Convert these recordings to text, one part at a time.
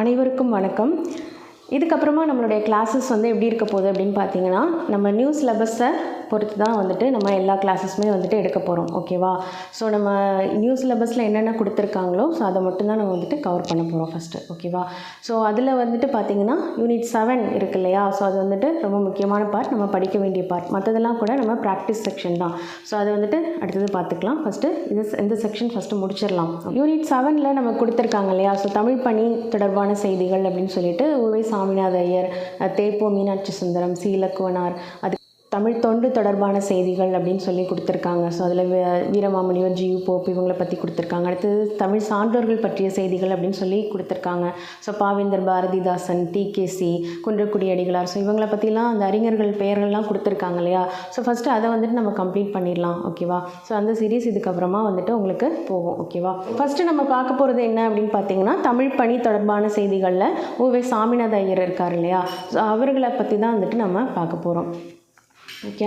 அனைவருக்கும் வணக்கம். இதுக்கப்புறமா நம்மளுடைய கிளாஸஸ் வந்து எப்படி இருக்க போகுது அப்படின்னு பார்த்தீங்கன்னா நம்ம நியூ சிலபஸை பொறுத்து தான் வந்துட்டு நம்ம எல்லா கிளாஸஸுமே வந்துட்டு எடுக்க போகிறோம் ஓகேவா ஸோ நம்ம நியூ சிலபஸில் என்னென்ன கொடுத்துருக்காங்களோ ஸோ அதை மட்டும்தான் நம்ம வந்துட்டு கவர் பண்ண போகிறோம் ஃபஸ்ட்டு ஓகேவா ஸோ அதில் வந்துட்டு பார்த்தீங்கன்னா யூனிட் செவன் இருக்கு இல்லையா? ஸோ அது வந்துட்டு ரொம்ப முக்கியமான பார்ட் நம்ம படிக்க வேண்டிய பார்ட் மற்றதெல்லாம் கூட நம்ம ப்ராக்டிஸ் செக்ஷன் தான். ஸோ அதை வந்துட்டு அடுத்தது பார்த்துக்கலாம் ஃபஸ்ட்டு இது இந்த செக்ஷன் ஃபஸ்ட்டு முடிச்சிடலாம். யூனிட் செவனில் நம்ம கொடுத்துருக்காங்க இல்லையா? ஸோ தமிழ் பணி தொடர்பான செய்திகள் அப்படின்னு சொல்லிட்டு உவை சாமிநாத ஐயர் தேப்போ மீனாட்சி சுந்தரம் சீலக்குவனார் அது தமிழ் தொண்டு தொடர்பான செய்திகள் அப்படின்னு சொல்லி கொடுத்துருக்காங்க. ஸோ அதில் வீரமாமுனிவர் ஜியு போப் இவங்களை பற்றி கொடுத்துருக்காங்க. அடுத்தது தமிழ் சான்றோர்கள் பற்றிய செய்திகள் அப்படின்னு சொல்லி கொடுத்துருக்காங்க. ஸோ பாவேந்தர் பாரதிதாசன் டிகேசி குன்றக்குடி அடிகளார். ஸோ இவங்களை பற்றிலாம் அந்த அறிஞர்கள் பெயர்கள்லாம் கொடுத்துருக்காங்க இல்லையா? ஸோ ஃபஸ்ட்டு அதை வந்துட்டு நம்ம கம்ப்ளீட் பண்ணிடலாம். ஓகேவா ஸோ அந்த சீரீஸ் இதுக்கப்புறமா வந்துட்டு உங்களுக்கு போகும். ஓகேவா ஃபஸ்ட்டு நம்ம பார்க்க போகிறது என்ன அப்படின்னு பார்த்தீங்கன்னா தமிழ் பணி தொடர்பான செய்திகளில் ஓவே சாமிநாத ஐயர் இருக்கார் இல்லையா? ஸோ அவர்களை பற்றி தான் வந்துட்டு நம்ம பார்க்க போகிறோம் ஓகே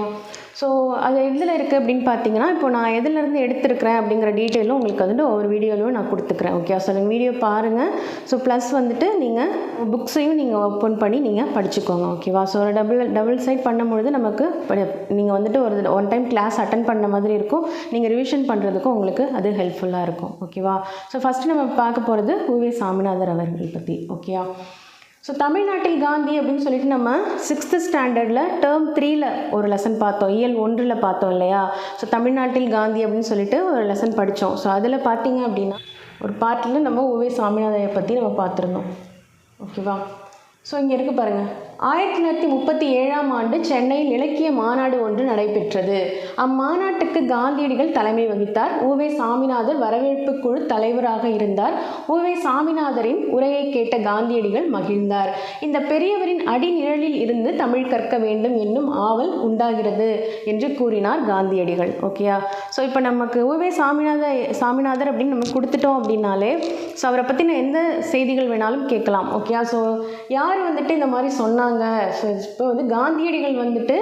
ஸோ அது எதில் இருக்குது அப்படின்னு பார்த்தீங்கன்னா இப்போ நான் எதுலேருந்து எடுத்துருக்கிறேன் அப்படிங்கிற டீட்டெயிலும் உங்களுக்கு வந்துட்டு ஒவ்வொரு வீடியோலையும் நான் கொடுத்துக்கிறேன். ஓகே ஸோ நீங்கள் வீடியோ பாருங்கள் ஸோ ப்ளஸ் வந்துட்டு நீங்கள் புக்ஸையும் நீங்கள் ஓப்பன் பண்ணி நீங்கள் படிச்சுக்கோங்க. ஓகேவா ஸோ ஒரு டபுள் டபுள் சைட் பண்ணும்பொழுது நமக்கு நீங்கள் வந்துட்டு ஒரு ஒன் டைம் கிளாஸ் அட்டன் பண்ண மாதிரி இருக்கும். நீங்கள் ரிவிஷன் பண்ணுறதுக்கும் உங்களுக்கு அது ஹெல்ப்ஃபுல்லாக இருக்கும். ஓகேவா ஸோ ஃபஸ்ட்டு நம்ம பார்க்க போகிறது உவே சாமிநாதர் அவர்கள் பற்றி ஓகேயா ஸோ தமிழ்நாட்டில் காந்தி அப்படின்னு சொல்லிட்டு நம்ம சிக்ஸ்த்து ஸ்டாண்டர்டில் டேர்ம் த்ரீல ஒரு லெசன் பார்த்தோம். இயல் ஒன்றில் பார்த்தோம் இல்லையா? ஸோ தமிழ்நாட்டில் காந்தி அப்படின்னு சொல்லிட்டு ஒரு லெசன் படித்தோம். ஸோ அதில் பார்த்தீங்க அப்படின்னா ஒரு பாட்டில் நம்ம உவே சாமிநாதையை பற்றி நம்ம பார்த்துருந்தோம். ஓகேவா ஸோ இங்கே இருக்குது பாருங்கள் ஆயிரத்தி தொள்ளாயிரத்தி முப்பத்தி ஏழாம் ஆண்டு சென்னையில் இலக்கிய மாநாடு ஒன்று நடைபெற்றது. அம்மாநாட்டுக்கு காந்தியடிகள் தலைமை வகித்தார். உவே சாமிநாதர் வரவேற்பு குழு தலைவராக இருந்தார். உவே சாமிநாதரின் உரையை கேட்ட காந்தியடிகள் மகிழ்ந்தார். இந்த பெரியவரின் அடிநிழலில் இருந்து தமிழ் கற்க வேண்டும் என்னும் ஆவல் உண்டாகிறது என்று கூறினார் காந்தியடிகள். ஓகேயா ஸோ இப்போ நமக்கு உவே சாமிநாத சாமிநாதர் அப்படின்னு நம்ம கொடுத்துட்டோம் அப்படின்னாலே ஸோ அவரை பற்றின எந்த செய்திகள் வேணாலும் கேட்கலாம். ஓகேயா ஸோ யார் வந்துட்டு இந்த மாதிரி சொன்னாங்க? ஸோ இப்போ வந்து காந்தியடிகள் வந்துட்டு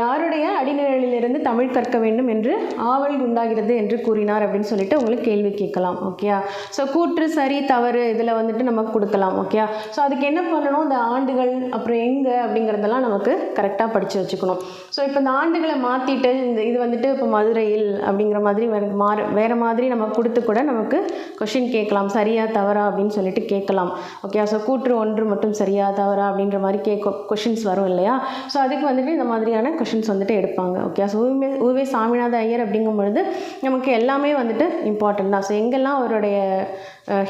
யாருடைய அடிநிழலிலிருந்து தமிழ் கற்க வேண்டும் என்று ஆவல் உண்டாகிறது என்று கூறினார் அப்படின்னு சொல்லிட்டு உங்களுக்கு கேள்வி கேட்கலாம். ஓகேயா ஸோ கூற்று சரி தவறு இதில் வந்துட்டு நமக்கு கொடுக்கலாம். ஓகேயா ஸோ அதுக்கு என்ன பண்ணணும்? இந்த ஆண்டுகள் அப்புறம் எங்கே அப்படிங்கிறதெல்லாம் நமக்கு கரெக்டாக படித்து வச்சுக்கணும். ஸோ இப்போ இந்த ஆண்டுகளை மாற்றிட்டு இந்த இது வந்துட்டு இப்போ மதுரையில் அப்படிங்கிற மாதிரி மாறு வேறு மாதிரி நம்ம கொடுத்து கூட நமக்கு கொஷின் கேட்கலாம். சரியா தவறா அப்படின்னு சொல்லிட்டு கேட்கலாம். ஓகே ஸோ கூற்று ஒன்று மட்டும் சரியா தவறா அப்படின்ற மாதிரி கேட்க கொஷின்ஸ் வரும் இல்லையா? ஸோ அதுக்கு வந்துட்டு இந்த மாதிரியான கொஷின்ஸ் வந்துட்டு எடுப்பாங்க ஓகே ஸோ ஊவே ஊவே சாமிநாத ஐயர் அப்படிங்கும் பொழுது நமக்கு எல்லாமே வந்துட்டு இம்பார்ட்டன்ட் தான். ஸோ எங்கெல்லாம் அவருடைய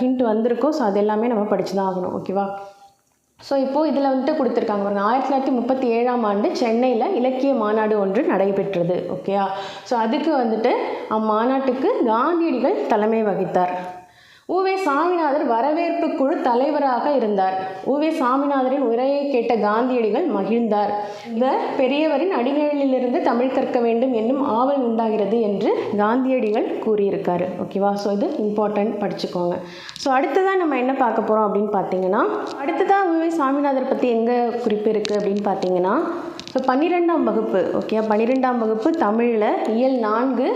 ஹிண்ட் வந்திருக்கோ ஸோ அது எல்லாமே நம்ம படித்து தான் ஆகணும் ஓகேவா ஸோ இப்போது இதில் வந்துட்டு கொடுத்துருக்காங்க பாருங்க ஆயிரத்தி தொள்ளாயிரத்தி முப்பத்தி ஏழாம் ஆண்டு சென்னையில் இலக்கிய மாநாடு ஒன்று நடைபெற்றது ஓகேயா ஸோ அதுக்கு வந்துட்டு அம்மாநாட்டுக்கு காந்தியடிகள் தலைமை வகித்தார். உவே சாமிநாதர் வரவேற்பு குழு தலைவராக இருந்தார். உவே சாமிநாதரின் உரையை கேட்ட காந்தியடிகள் மகிழ்ந்தார். இவர் பெரியவரின் அடிநிழலிலிருந்து தமிழ் கற்க வேண்டும் என்னும் ஆவல் உண்டாகிறது என்று காந்தியடிகள் கூறியிருக்காரு. ஓகேவா ஸோ இது இம்பார்ட்டன்ட் படிச்சுக்கோங்க. ஸோ அடுத்ததாக நம்ம என்ன பார்க்க போகிறோம் அப்படின்னு பார்த்தீங்கன்னா அடுத்ததாக உவே சாமிநாதர் பற்றி எங்கே குறிப்பு இருக்குது அப்படின்னு பார்த்தீங்கன்னா ஸோ பன்னிரெண்டாம் வகுப்பு ஓகே பன்னிரெண்டாம் வகுப்பு தமிழில் இயல் நான்கு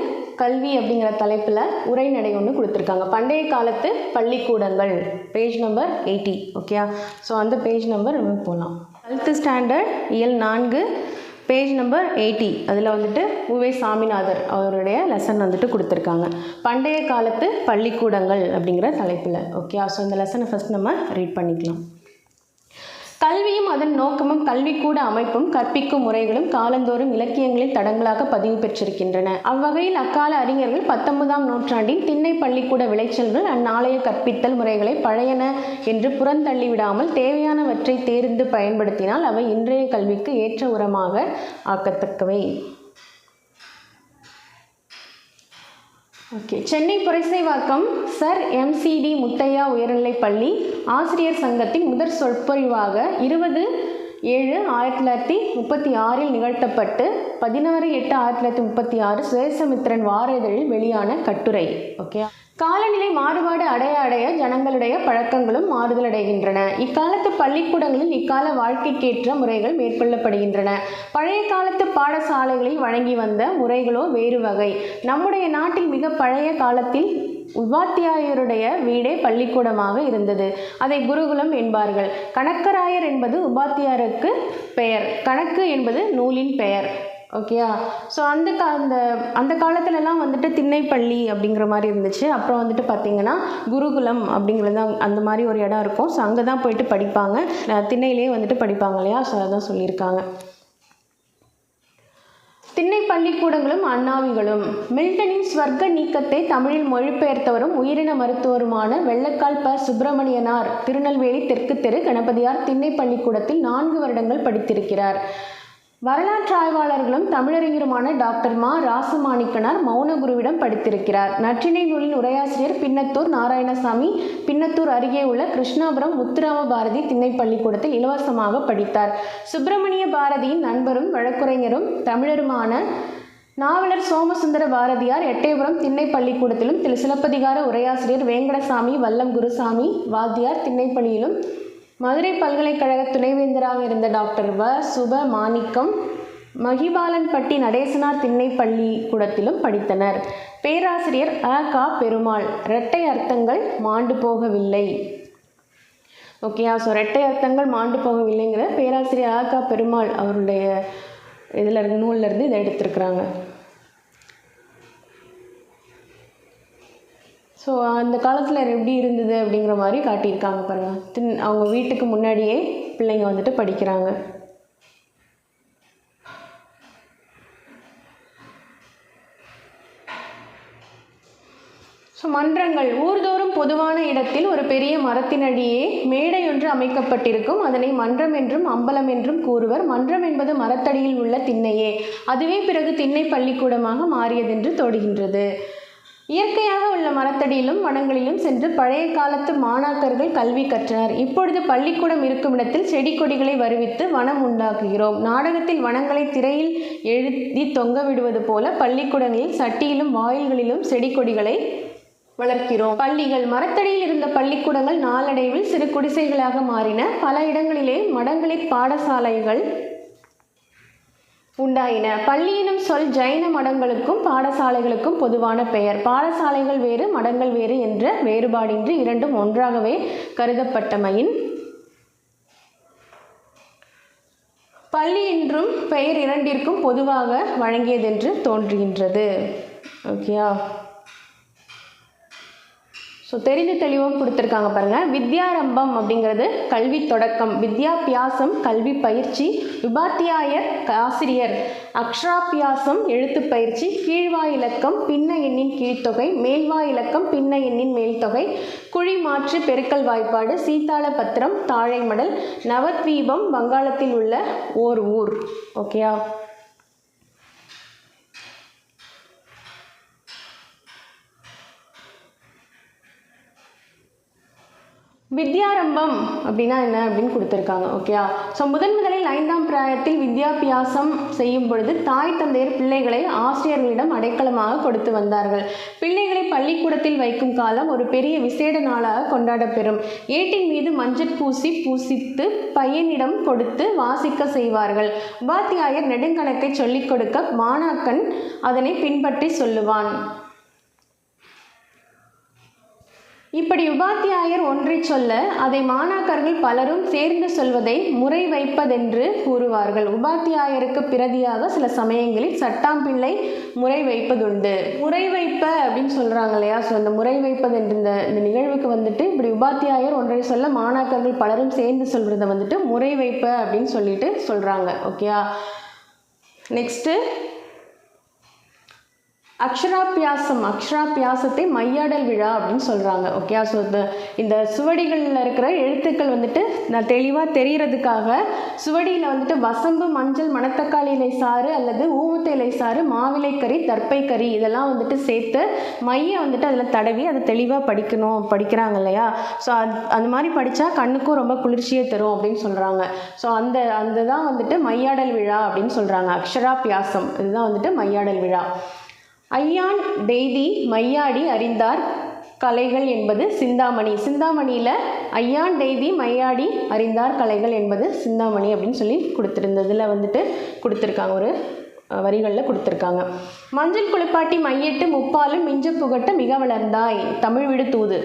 கல்வி அப்படிங்கிற தலைப்பில் உரைநடை ஒன்று கொடுத்துருக்காங்க. பண்டைய காலத்து பள்ளிக்கூடங்கள். பேஜ் நம்பர் எயிட்டி ஓகேயா ஸோ அந்த பேஜ் நம்பர் நம்ம போகலாம் டுவெல்த்து ஸ்டாண்டர்ட் இயல் நான்கு பேஜ் நம்பர் எயிட்டி அதில் வந்துட்டு உவே சாமிநாதர் அவருடைய லெசன் வந்துட்டு கொடுத்துருக்காங்க. பண்டைய காலத்து பள்ளிக்கூடங்கள் அப்படிங்கிற தலைப்பில் ஓகே ஸோ இந்த லெசனை ஃபஸ்ட் நம்ம ரீட் பண்ணிக்கலாம். கல்வியும் அதன் நோக்கமும் கல்விக்கூட அமைப்பும் கற்பிக்கும் முறைகளும் காலந்தோறும் இலக்கியங்களில் தடங்களாக பதிவு பெற்றிருக்கின்றன. அவ்வகையில் அக்கால அறிஞர்கள் பத்தொன்பதாம் நூற்றாண்டின் திண்ணை பள்ளிக்கூட விளைச்சல்கள் அந்நாளைய கற்பித்தல் முறைகளை பழையன என்று புறந்தள்ளிவிடாமல் தேவையானவற்றை தேர்ந்து பயன்படுத்தினால் அவை இன்றைய கல்விக்கு ஏற்ற உரமாக ஆக்கத்தக்கவை. Okay Chennai Purasaiwakkam sir MCT Muthiah உயர்நிலைப் பள்ளி ஆசிரியர் சங்கத்தின் முதற் சொற்பொழிவாக இருபது ஏழு ஆயிரத்தி தொள்ளாயிரத்தி முப்பத்தி ஆறில் நிகழ்த்தப்பட்டு பதினாறு எட்டு ஆயிரத்தி தொள்ளாயிரத்தி முப்பத்தி ஆறு சுதேசமித்திரன் வார இதழில் வெளியான கட்டுரை. ஓகே காலநிலை மாறுபாடு அடைய அடைய ஜனங்களுடைய பழக்கங்களும் மாறுதல் அடைகின்றன இக்காலத்து பள்ளிக்கூடங்களில் இக்கால வாழ்க்கைக்கேற்ற முறைகள் மேற்கொள்ளப்படுகின்றன. பழைய காலத்து பாடசாலைகளில் வழங்கி வந்த முறைகளோ வேறு வகை. நம்முடைய நாட்டில் மிக பழைய காலத்தில் உபாத்தியாயருடைய வீடே பள்ளிக்கூடமாக இருந்தது. அதை குருகுலம் என்பார்கள். கணக்கராயர் என்பது உபாத்தியாருக்கு பெயர். கணக்கு என்பது நூலின் பெயர். ஓகேயா ஸோ அந்த கா அந்த அந்த காலத்துலலாம் வந்துட்டு திண்ணைப்பள்ளி அப்படிங்கிற மாதிரி இருந்துச்சு. அப்புறம் வந்துட்டு பார்த்திங்கன்னா குருகுலம் அப்படிங்கிறது தான் அந்த மாதிரி ஒரு இடம் இருக்கும். ஸோ அங்கே தான் போயிட்டு படிப்பாங்க. திண்ணையிலே வந்துட்டு படிப்பாங்க இல்லையா? ஸோ அதான் சொல்லியிருக்காங்க. திண்ணை பள்ளிக்கூடங்களும் அண்ணாவிகளும். மில்டனின் ஸ்வர்க்க நீக்கத்தை தமிழில் மொழிபெயர்த்தவரும் உயிரின மருத்துவருமான வெள்ளக்கால் ப. சுப்பிரமணியனார் திருநெல்வேலி தெற்கு தெரு கணபதியார் திண்ணை பள்ளிக்கூடத்தில் நான்கு வருடங்கள் படித்திருக்கிறார். வரலாற்று ஆய்வாளர்களும் தமிழறிஞருமான டாக்டர் மா. ராசமாணிக்கனார் மௌனகுருவிடம் படித்திருக்கிறார். நற்றினை நூலின் உரையாசிரியர் பின்னத்தூர் நாராயணசாமி பின்னத்தூர் அருகே உள்ள கிருஷ்ணாபுரம் முத்துராம பாரதி திண்ணை பள்ளிக்கூடத்தில் இலவசமாக படித்தார். சுப்பிரமணிய பாரதியின் நண்பரும் வழக்குரைஞரும் தமிழருமான நாவலர் சோமசுந்தர பாரதியார் எட்டயபுரம் திண்ணை பள்ளிக்கூடத்திலும் திரு. சிலப்பதிகார உரையாசிரியர் வேங்கடசாமி வல்லம் குருசாமி வாத்தியார் திண்ணைப்பள்ளியிலும் மதுரை பல்கலைக்கழக துணைவேந்தராக இருந்த டாக்டர் வ. சுப மாணிக்கம் மகிபாலன்பட்டி நடேசனார் திண்ணை பள்ளிக்கூடத்திலும் படித்தனர். பேராசிரியர் அ. கா. பெருமாள் இரட்டை அர்த்தங்கள் மாண்டு போகவில்லை. ஓகேயா ஸோ ரெட்டை அர்த்தங்கள் மாண்டு போகவில்லைங்கிற பேராசிரியர் அ. கா. பெருமாள் அவருடைய இதில் இருந்து இருந்து இதை எடுத்திருக்கிறாங்க. ஸோ அந்த காலத்தில் எப்படி இருந்தது அப்படிங்கிற மாதிரி காட்டியிருக்காங்க பாருங்க. தின் அவங்க வீட்டுக்கு முன்னாடியே பிள்ளைங்க வந்துட்டு படிக்கிறாங்க. ஸோ மன்றங்கள் ஊர்தோறும் பொதுவான இடத்தில் ஒரு பெரிய மரத்தினடியே மேடை ஒன்று அமைக்கப்பட்டிருக்கும். அதனை மன்றம் என்றும் அம்பலம் என்றும் கூறுவர். மன்றம் என்பது மரத்தடியில் உள்ள திண்ணையே. அதுவே பிறகு திண்ணை பள்ளிக்கூடமாக மாறியதென்று தோடுகின்றது. இயற்கையாக உள்ள மரத்தடியிலும் வனங்களிலும் சென்று பழைய காலத்து மாணாக்கர்கள் கல்வி கற்றனர். இப்பொழுது பள்ளிக்கூடம் இருக்கும் இடத்தில் செடி கொடிகளை வருவித்து வனம் உண்டாக்குகிறோம். நாடகத்தில் வனங்களை திரையில் எழுதி தொங்க விடுவது போல பள்ளிக்கூடங்களில் சட்டியிலும் வாயில்களிலும் செடி கொடிகளை வளர்க்கிறோம். பள்ளிகள். மரத்தடியில் இருந்த பள்ளிக்கூடங்கள் நாளடைவில் சிறு குடிசைகளாக மாறின. பல இடங்களிலே மடங்களில் பாடசாலைகள் உண்டாயின. பள்ளியினும் சொல் ஜைன மடங்களுக்கும் பாடசாலைகளுக்கும் பொதுவான பெயர். பாடசாலைகள் வேறு மடங்கள் வேறு என்ற வேறுபாடின்றி இரண்டும் ஒன்றாகவே கருதப்பட்டமையின் பள்ளி என்றும் பெயர் இரண்டிற்கும் பொதுவாக வழங்கியதென்று தோன்றுகின்றது. ஓகேயா? ஸோ தெரிந்து தெளிவாக கொடுத்துருக்காங்க பாருங்கள் வித்யாரம்பம் அப்படிங்கிறது கல்வி தொடக்கம். வித்யாபியாசம் கல்வி பயிற்சி விபாத்தியாயர் ஆசிரியர். அக்ஷராபியாசம் எழுத்து பயிற்சி கீழ்வாய் இலக்கம் பின்ன எண்ணின் கீழ்த்தொகை மேல்வாய் இலக்கம் பின்ன எண்ணின் மேல்தொகை. குழி மாற்று பெருக்கல் வாய்ப்பாடு சீத்தாள பத்திரம் தாழைமடல் நவத்வீபம் வங்காளத்தில் உள்ள ஓர் ஊர். ஓகேயா வித்யாரம்பம் அப்படின்னா என்ன அப்படின்னு கொடுத்துருக்காங்க ஓகேயா ஸோ முதன் முதலில் ஐந்தாம் பிராயத்தில் வித்யாபியாசம் செய்யும் பொழுது தாய் தந்தையர் பிள்ளைகளை ஆசிரியர்களிடம் அடைக்கலமாக கொடுத்து வந்தார்கள். பிள்ளைகளை பள்ளிக்கூடத்தில் வைக்கும் காலம் ஒரு பெரிய விசேட நாளாக கொண்டாடப்பெறும். ஏட்டின் மீது மஞ்சள் பூசி பூசித்து பையனிடம் கொடுத்து வாசிக்க செய்வார்கள். உபாத்தியாயர் நெடுங்கணக்கை சொல்லிக் கொடுக்க மாணாக்கன் அதனை பின்பற்றி சொல்லுவான். இப்படி உபாத்தியாயர் ஒன்றை சொல்ல அதை மாணாக்கர்கள் பலரும் சேர்ந்து சொல்வதை முறை வைப்பதென்று கூறுவார்கள். உபாத்தியாயருக்கு பிரதியாக சில சமயங்களில் சட்டாம்பிள்ளை முறை வைப்பதுண்டு. முறை வைப்ப அப்படின்னு சொல்கிறாங்க இல்லையா? ஸோ இந்த முறை வைப்பது என்ற இந்த இந்த நிகழ்வுக்கு வந்துட்டு இப்படி உபாத்தியாயர் ஒன்றை சொல்ல மாணாக்கர்கள் பலரும் சேர்ந்து சொல்கிறத வந்துட்டு முறை வைப்ப அப்படின்னு சொல்லிட்டு சொல்கிறாங்க ஓகேயா நெக்ஸ்ட்டு அக்ஷராபியாசம் அக்ஷராபியாசத்தை மையாடல் விழா அப்படின்னு சொல்கிறாங்க ஓகே ஸோ இந்த இந்த சுவடிகளில் இருக்கிற எழுத்துக்கள் வந்துட்டு நான் தெளிவாக தெரிகிறதுக்காக சுவடியில் வந்துட்டு வசம்பு மஞ்சள் மணத்தக்காளி இலை சாறு அல்லது ஊமத்த இலை சாறு மாவிலை கறி இதெல்லாம் வந்துட்டு சேர்த்து மையை வந்துட்டு அதில் தடவி அதை தெளிவாக படிக்கணும் படிக்கிறாங்க இல்லையா? ஸோ அது அந்த மாதிரி படித்தா கண்ணுக்கும் ரொம்ப குளிர்ச்சியை தரும் அப்படின்னு சொல்கிறாங்க ஸோ அந்த அந்த தான் வந்துட்டு மையாடல் விழா அப்படின்னு சொல்கிறாங்க அக்ஷராபியாசம் இதுதான் வந்துட்டு மையாடல் விழா. ஐயான் டெய்தி மையாடி அறிந்தார் கலைகள் என்பது சிந்தாமணி. சிந்தாமணியில் ஐயான் டெய்தி மையாடி அறிந்தார் கலைகள் என்பது சிந்தாமணி அப்படின்னு சொல்லி கொடுத்துருந்ததில் வந்துட்டு கொடுத்துருக்காங்க. ஒரு வரிகளில் கொடுத்துருக்காங்க. மஞ்சள் குளிப்பாட்டி மையிட்டு முப்பாலும் மிஞ்ச புகட்ட மிக வளர்ந்தாய். தமிழ் விடு தூது.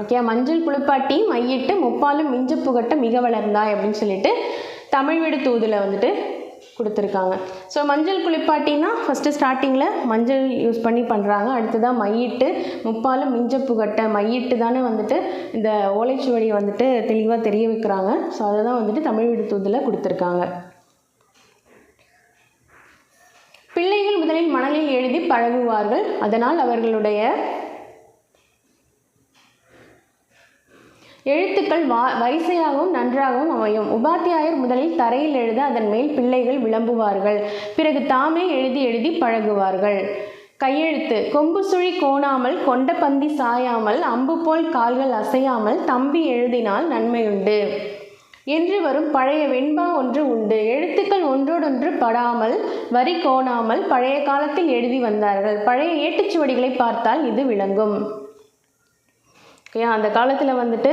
ஓகே மஞ்சள் குளிப்பாட்டி மையிட்டு முப்பாலும் மிஞ்ச புகட்ட மிக வளர்ந்தாய் அப்படின்னு சொல்லிட்டு தமிழ் வீடு தூதில் வந்துட்டு கொடுத்துருக்காங்க. ஸோ மஞ்சள் குளிப்பாட்டினா ஃபஸ்ட்டு ஸ்டார்டிங்கில் மஞ்சள் யூஸ் பண்ணி பண்ணுறாங்க அடுத்ததாக மையிட்டு முப்பாலும் மிஞ்ச மையிட்டு தானே வந்துட்டு இந்த ஓலைச்சுவடியை வந்துட்டு தெளிவாக தெரிய வைக்கிறாங்க. ஸோ அதை தான் வந்துட்டு தமிழ் வீடு தூதில் கொடுத்துருக்காங்க. பிள்ளைகள் முதலில் மணலில் எழுதி பழகுவார்கள். அதனால் அவர்களுடைய எழுத்துக்கள் வா வரிசையாகவும் நன்றாகவும் அமையும். உபாத்தியாயர் முதலில் தரையில் எழுத அதன் மேல் பிள்ளைகள் விளம்புவார்கள். பிறகு தாமே எழுதி எழுதி பழகுவார்கள். கையெழுத்து. கொம்பு சுழி கோணாமல் கொண்ட பந்தி சாயாமல் அம்பு போல் கால்கள் அசையாமல் தம்பி எழுதினால் நன்மையுண்டு. என்று வரும் பழைய வெண்பா ஒன்று உண்டு. எழுத்துக்கள் ஒன்றோடொன்று படாமல் வரி கோணாமல் பழைய காலத்தில் எழுதி வந்தார்கள். பழைய ஏட்டுச்சுவடிகளை பார்த்தால் இது விளங்கும். ஓகே அந்த காலத்தில் வந்துட்டு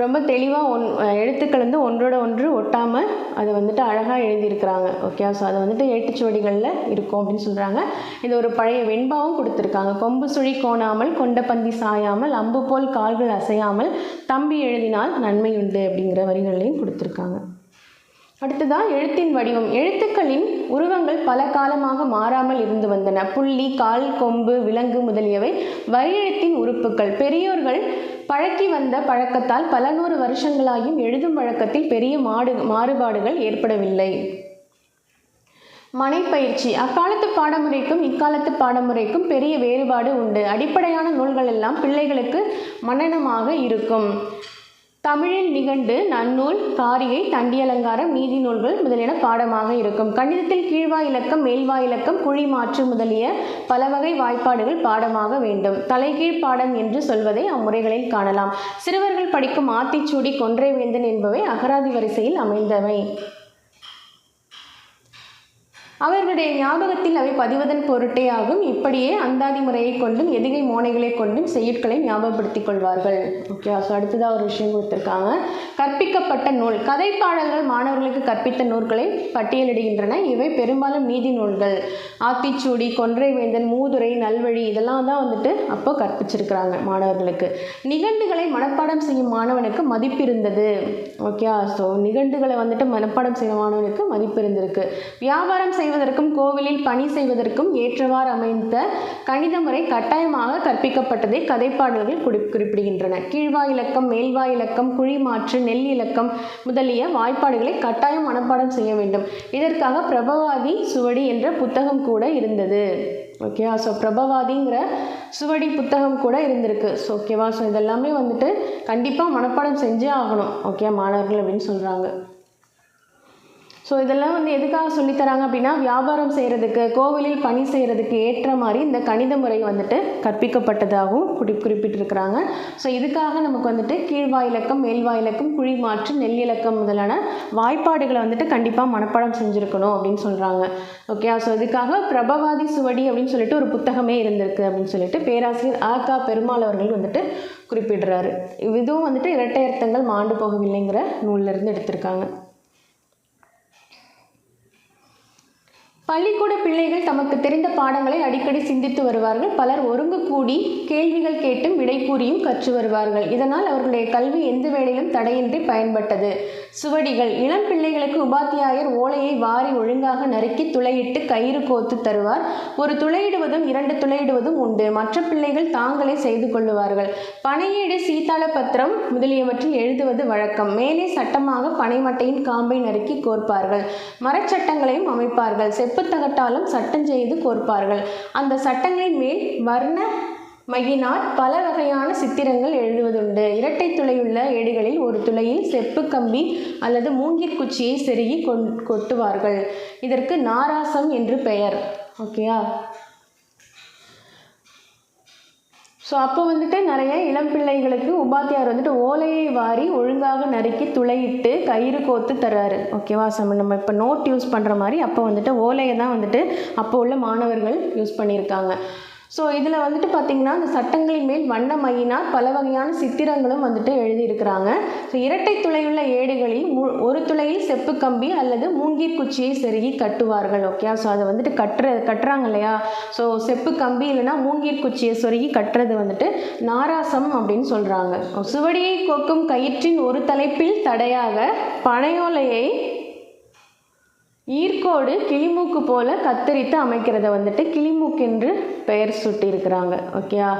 ரொம்ப தெளிவாக ஒன் எழுத்துக்கள் வந்து ஒன்றோட ஒன்று ஒட்டாமல் அதை வந்துட்டு அழகாக எழுதியிருக்கிறாங்க. ஓகே ஸோ அது வந்துட்டு ஏட்டுச்சுவடிகளில் இருக்கும் அப்படின்னு சொல்கிறாங்க இது ஒரு பழைய வெண்பாவும் கொடுத்துருக்காங்க. கொம்பு சுழி கோணாமல் கொண்ட பந்தி சாயாமல் அம்பு போல் கால்கள் அசையாமல் தம்பி எழுதினால் நன்மை உண்டு அப்படிங்கிற வரிகளையும் கொடுத்துருக்காங்க. அடுத்ததான் எழுத்தின் வடிவம். எழுத்துக்களின் உருவங்கள் பல காலமாக மாறாமல் இருந்து வந்தன. புள்ளி கால் கொம்பு விலங்கு முதலியவை வரியெழுத்தின் உறுப்புகள். பெரியோர்கள் பழக்கி வந்த பழக்கத்தால் பல நூறு வருஷங்களாயும் எழுதும் வழக்கத்தில் பெரிய மாடு மாறுபாடுகள் ஏற்படவில்லை. மனைப்பயிற்சி. அக்காலத்து பாடமுறைக்கும் இக்காலத்து பாடமுறைக்கும் பெரிய வேறுபாடு உண்டு. அடிப்படையான நூல்கள் எல்லாம் பிள்ளைகளுக்கு மன்னனமாக இருக்கும். தமிழில் நிகண்டு நன்னூல் காரிகை தண்டியலங்காரம் நீதி நூல்கள் முதலியன பாடமாக இருக்கும். கணிதத்தில் கீழ்வா இலக்கம் மேல்வாய் இலக்கம் குழி மாற்று முதலிய பல வகை வாய்ப்பாடுகள் பாடமாக வேண்டும். தலைகீழ் பாடம் என்று சொல்வதை அம்முறைகளில் காணலாம். சிறுவர்கள் படிக்கும் ஆத்திச்சூடி கொன்றைவேந்தன் என்பவை அகராதி வரிசையில் அமைந்தவை. அவர்களுடைய ஞாபகத்தில் அவை பதிவதன் பொருட்டே ஆகும் இப்படியே அந்தாதி முறையை கொண்டும் எதிகை மோனைகளை கொண்டும் செய்யுட்களை ஞாபகப்படுத்திக் கொள்வார்கள். ஓகே ஸோ அடுத்ததாக ஒரு விஷயம் கொடுத்துருக்காங்க. கற்பிக்கப்பட்ட நூல். கதைப்பாடல்கள் மாணவர்களுக்கு கற்பித்த நூல்களை பட்டியலிடுகின்றன. இவை பெரும்பாலும் நீதி நூல்கள். ஆத்திச்சூடி கொன்றைவேந்தன் மூதுரை நல்வழி இதெல்லாம் தான் வந்துட்டு அப்போ கற்பிச்சிருக்கிறாங்க மாணவர்களுக்கு. நிகண்டுகளை மனப்பாடம் செய்யும் மாணவனுக்கு மதிப்பு இருந்தது ஓகே ஸோ நிகண்டுகளை வந்துட்டு மனப்பாடம் செய்யும் மாணவனுக்கு மதிப்பு இருந்திருக்கு வியாபாரம் செய்வதற்கும் கோவிலில் பணி செய்வதற்கும் ஏற்றவாறு அமைந்த கணித முறை கட்டாயமாக கற்பிக்கப்பட்டதை கதைப்பாடல்கள் குறி குறிப்பிடுகின்றன. கீழ்வாய் இலக்கம் மேல்வாய் இலக்கம் குழி மாற்று நெல் இலக்கம் முதலிய வாய்ப்பாடுகளை கட்டாயம் மனப்பாடம் செய்ய வேண்டும். இதற்காக பிரபவாதி சுவடி என்ற புத்தகம் கூட இருந்தது. ஓகேவா ஸோ பிரபவாதிங்கிற சுவடி புத்தகம் கூட இருந்திருக்கு. ஸோ ஓகேவா ஸோ இதெல்லாமே வந்துட்டு கண்டிப்பாக மனப்பாடம் செஞ்சே ஆகணும். ஓகே மாணவர்கள் அப்படின்னு சொல்கிறாங்க ஸோ இதெல்லாம் வந்து எதுக்காக சொல்லித்தராங்க அப்படின்னா வியாபாரம் செய்கிறதுக்கு கோவிலில் பணி செய்கிறதுக்கு ஏற்ற மாதிரி இந்த கணித முறை வந்துட்டு கற்பிக்கப்பட்டதாகவும் குறி குறிப்பிட்டிருக்கிறாங்க. ஸோ இதுக்காக நமக்கு வந்துட்டு கீழ்வாய் இலக்கம் மேல்வாய் இலக்கம் குழி மாற்று நெல் இலக்கம் முதலான வாய்ப்பாடுகளை வந்துட்டு கண்டிப்பாக மனப்பாடம் செஞ்சுருக்கணும் அப்படின்னு சொல்கிறாங்க ஓகே ஸோ இதுக்காக பிரபவாதி சுவடி அப்படின்னு சொல்லிட்டு ஒரு புத்தகமே இருந்திருக்கு அப்படின்னு சொல்லிட்டு பேராசிரியர் ஆ பெருமாள் அவர்கள் வந்துட்டு குறிப்பிடுறாரு. இதுவும் வந்துட்டு இரட்டை அர்த்தங்கள் மாண்டு போகவில்லைங்கிற நூலில் இருந்து எடுத்திருக்காங்க. பள்ளிக்கூட பிள்ளைகள் தமக்கு தெரிந்த பாடங்களை அடிக்கடி சிந்தித்து வருவார்கள். பலர் ஒருங்கு கூடி கேள்விகள் கேட்டும் விடை கூறியும் கற்று வருவார்கள். இதனால் அவர்களுடைய கல்வி எந்த வேளையிலும் தடையின்றி பயன்பட்டது. சுவடிகள். இளம் பிள்ளைகளுக்கு உபாத்தியாயர் ஓலையை வாரி ஒழுங்காக நறுக்கி துளையிட்டு கயிறு கோத்து தருவார். ஒரு துளையிடுவதும் இரண்டு துளையிடுவதும் உண்டு. மற்ற பிள்ளைகள் தாங்களே செய்து கொள்ளுவார்கள். பனையீடு சீத்தாள பத்திரம் முதலியவற்றில் எழுதுவது வழக்கம். மேலே சட்டமாக பனைமட்டையின் காம்பை நறுக்கி கோர்ப்பார்கள். மரச்சட்டங்களையும் அமைப்பார்கள். செப்பு தகட்டாலும் சட்டம் செய்து கோர்ப்பார்கள். அந்த சட்டங்களின் மேல் வர்ண மையினால் பல வகையான சித்திரங்கள் எழுதுவதுண்டு. இரட்டை துளையுள்ள ஏடுகளில் ஒரு துளையில் செப்பு கம்பி அல்லது மூங்கிற் குச்சியை செருகி கொண் கொட்டுவார்கள். இதற்கு நாராசம் என்று பெயர். ஓகேயா ஸோ அப்போ வந்துட்டு நிறைய இளம் பிள்ளைகளுக்கு உபாத்தியார் வந்துட்டு ஓலையை வாரி ஒழுங்காக நறுக்கி துளையிட்டு கயிறு கோத்து தர்றாரு. ஓகேவா சம் நம்ம இப்போ நோட் யூஸ் பண்ணுற மாதிரி அப்போ வந்துட்டு ஓலையை தான் வந்துட்டு அப்போ உள்ள மாணவர்கள் யூஸ் பண்ணியிருக்காங்க. ஸோ இதில் வந்துட்டு பார்த்திங்கன்னா அந்த சட்டங்களின் மேல் வண்ண மையினால் பல வகையான சித்திரங்களும் வந்துட்டு எழுதியிருக்கிறாங்க. ஸோ இரட்டை துளையுள்ள ஏடுகளில் மு ஒரு துளையில் செப்பு கம்பி அல்லது மூங்கீர் குச்சியை செருகி கட்டுவார்கள் ஓகே ஸோ அதை வந்துட்டு கட்டுற கட்டுறாங்க இல்லையா? ஸோ செப்பு கம்பி இல்லைன்னா மூங்கீர் குச்சியை சொருகி கட்டுறது வந்துட்டு நாராசம் அப்படின்னு சொல்கிறாங்க சுவடியை கோக்கும் கயிற்றின் ஒரு தலைப்பில் தடையாக பனையோலையை ஈர்க்கோடு கிளிமூக்கு போல கத்தரித்து அமைக்கிறத வந்துட்டு கிளிமூக்கு என்று பெயர் சுட்டியிருக்கிறாங்க ஓகேயா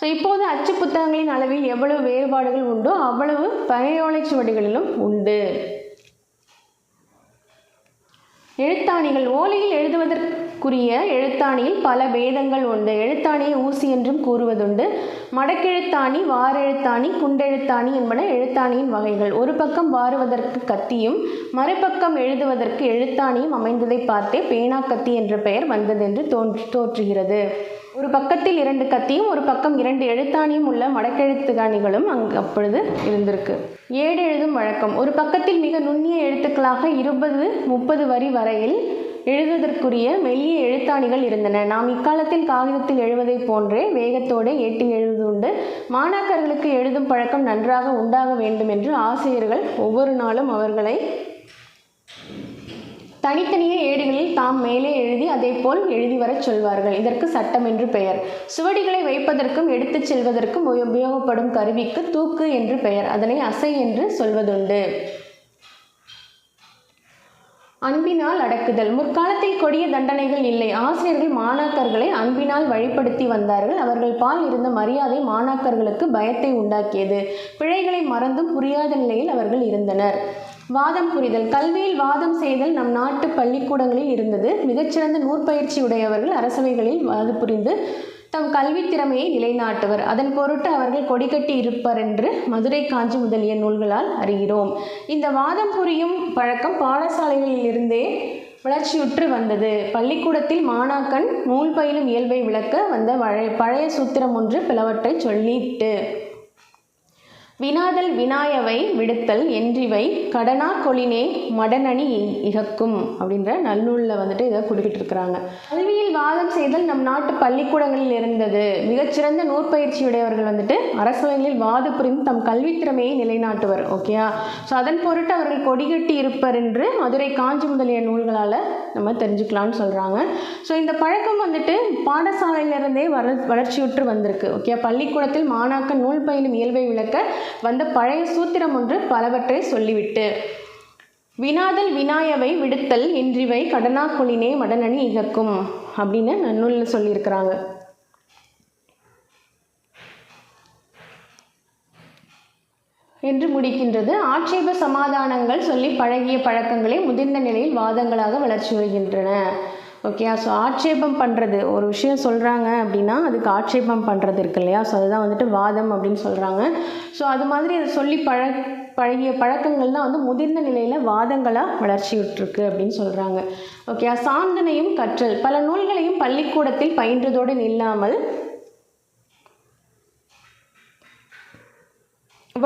ஸோ இப்போது அச்சு புத்தகங்களின் அளவில் எவ்வளவு வேறுபாடுகள் உண்டோ அவ்வளவு பகையோலை சுவடிகளிலும் உண்டு. எழுத்தாணிகள் ஓலையில் எழுதுவதற்குரிய எழுத்தாணியில் பல பேதங்கள் உண்டு. எழுத்தாணியை ஊசி என்றும் கூறுவதுண்டு. மடக்கெழுத்தாணி வாரெழுத்தாணி குண்டெழுத்தாணி என்பன எழுத்தாணியின் வகைகள். ஒரு பக்கம் வாருவதற்கு கத்தியும் மறுபக்கம் எழுதுவதற்கு எழுத்தாணியும் அமைந்ததை பார்த்தே பேனா கத்தி என்ற பெயர் வந்ததென்று தோன்று தோற்றுகிறது. ஒரு பக்கத்தில் இரண்டு கத்தியும் ஒரு பக்கம் இரண்டு எழுத்தாணியும் உள்ள மடக்கெழுத்துக்காணிகளும் அங்கு அப்பொழுது இருந்திருக்கு. ஏடு எழுதும் வழக்கம். ஒரு பக்கத்தில் மிக நுண்ணிய எழுத்துக்களாக இருபது முப்பது வரி வரையில் எழுதுவதற்குரிய மெல்லிய எழுத்தாணிகள் இருந்தன. நாம் இக்காலத்தில் காகிதத்தில் எழுவதைப் போன்றே வேகத்தோடு ஏட்டி எழுதுண்டு மாணாக்கர்களுக்கு எழுதும் பழக்கம் நன்றாக உண்டாக வேண்டும் என்று ஆசிரியர்கள் ஒவ்வொரு நாளும் அவர்களை தனித்தனியே ஏடுகளில் தாம் மேலே எழுதி அதேபோல் எழுதி வரச் சொல்வார்கள். இதற்கு சட்டம் என்று பெயர். சுவடிகளை வைப்பதற்கும் எடுத்துச் செல்வதற்கும் உபயோகப்படும் கருவிக்கு தூக்கு என்று பெயர். அதனை அசை என்று சொல்வதுண்டு. அன்பினால் அடக்குதல். முற்காலத்தில் கொடிய தண்டனைகள் இல்லை. ஆசிரியர்கள் மாணாக்கர்களை அன்பினால் வழிப்படுத்தி வந்தார்கள். அவர்கள் பால் இருந்த மரியாதை மாணாக்கர்களுக்கு பயத்தை உண்டாக்கியது. பிழைகளை மறந்தும் புரியாத நிலையில் அவர்கள் இருந்தனர். வாதம் புரிதல். கல்வியில் வாதம் செய்தல் நம் நாட்டு பள்ளிக்கூடங்களில் இருந்தது. மிகச்சிறந்த நூற்பயிற்சி உடையவர்கள் அரசவைகளில் வாது புரிந்து தம் கல்வி திறமையை நிலைநாட்டுவர். அதன் பொருட்டு அவர்கள் கொடிகட்டி இருப்பர் என்று மதுரை காஞ்சி முதலிய நூல்களால் அறிகிறோம். இந்த வாதம் புரியும் பழக்கம் பாடசாலைகளிலிருந்தே வளர்ச்சியுற்று வந்தது. பள்ளிக்கூடத்தில் மாணாக்கன் நூல் பயிலும் இயல்பை விளக்க வந்த பழைய சூத்திரம் ஒன்று பிளவற்றை சொல்லிட்டு வினாதல் வினாயவை விடுத்தல் என்றிவை கடனா கொளினே மடனணி இ- இகக்கும் அப்படின்ற நல்லூலில் வந்துட்டு இதை குறிப்பிட்டிருக்கிறாங்க. கல்வியில் வாதம் செய்தல் நம் நாட்டு பள்ளிக்கூடங்களில் இருந்தது. மிகச்சிறந்த நூற்பயிற்சியுடையவர்கள் வந்துட்டு அரசவைகளில் வாது புரிந்து தம் கல்வி திறமையை நிலைநாட்டுவர் ஓகேயா ஸோ அதன் பொருட்டு அவர்கள் கொடிகட்டி இருப்பர் என்று மதுரை காஞ்சி முதலிய நூல்களால் நம்ம தெரிஞ்சுக்கலாம்னு சொல்கிறாங்க ஸோ இந்த பழக்கம் வந்துட்டு பாடசாலையிலிருந்தே வள வளர்ச்சியுற்று வந்திருக்கு ஓகே பள்ளிக்கூடத்தில் மாணாக்கர் நூல் பயிலும் இயல்பை விளக்க வந்த பழைய சூத்திரம் ஒன்று பலவற்றை சொல்லிவிட்டு. வினாதல் வினாயவை விடுத்தல் இன்றிவை கடனா கொளினே மடனணி இகக்கும் அப்படின்னு நன்னூலில் சொல்லியிருக்கிறாங்க. என்று முடிக்கின்றது. ஆட்சேப சமாதானங்கள் சொல்லி பழகிய பழக்கங்களே முதிர்ந்த நிலையில் வாதங்களாக வளர்ச்சி வருகின்றன ஓகே ஸோ ஆட்சேபம் பண்ணுறது ஒரு விஷயம் சொல்கிறாங்க அப்படின்னா அதுக்கு ஆட்சேபம் பண்ணுறது இருக்கு இல்லையா? ஸோ அதுதான் வந்துட்டு வாதம் அப்படின்னு சொல்கிறாங்க ஸோ அது மாதிரி அதை சொல்லி பழ பழகிய பழக்கங்கள் தான் வந்து முதிர்ந்த நிலையில் வாதங்களாக வளர்ச்சி விட்டுருக்கு அப்படின்னு சொல்கிறாங்க ஓகே சாந்தனையும் கற்றல். பல நூல்களையும் பள்ளிக்கூடத்தில் பயின்றதோடு நில்லாமல்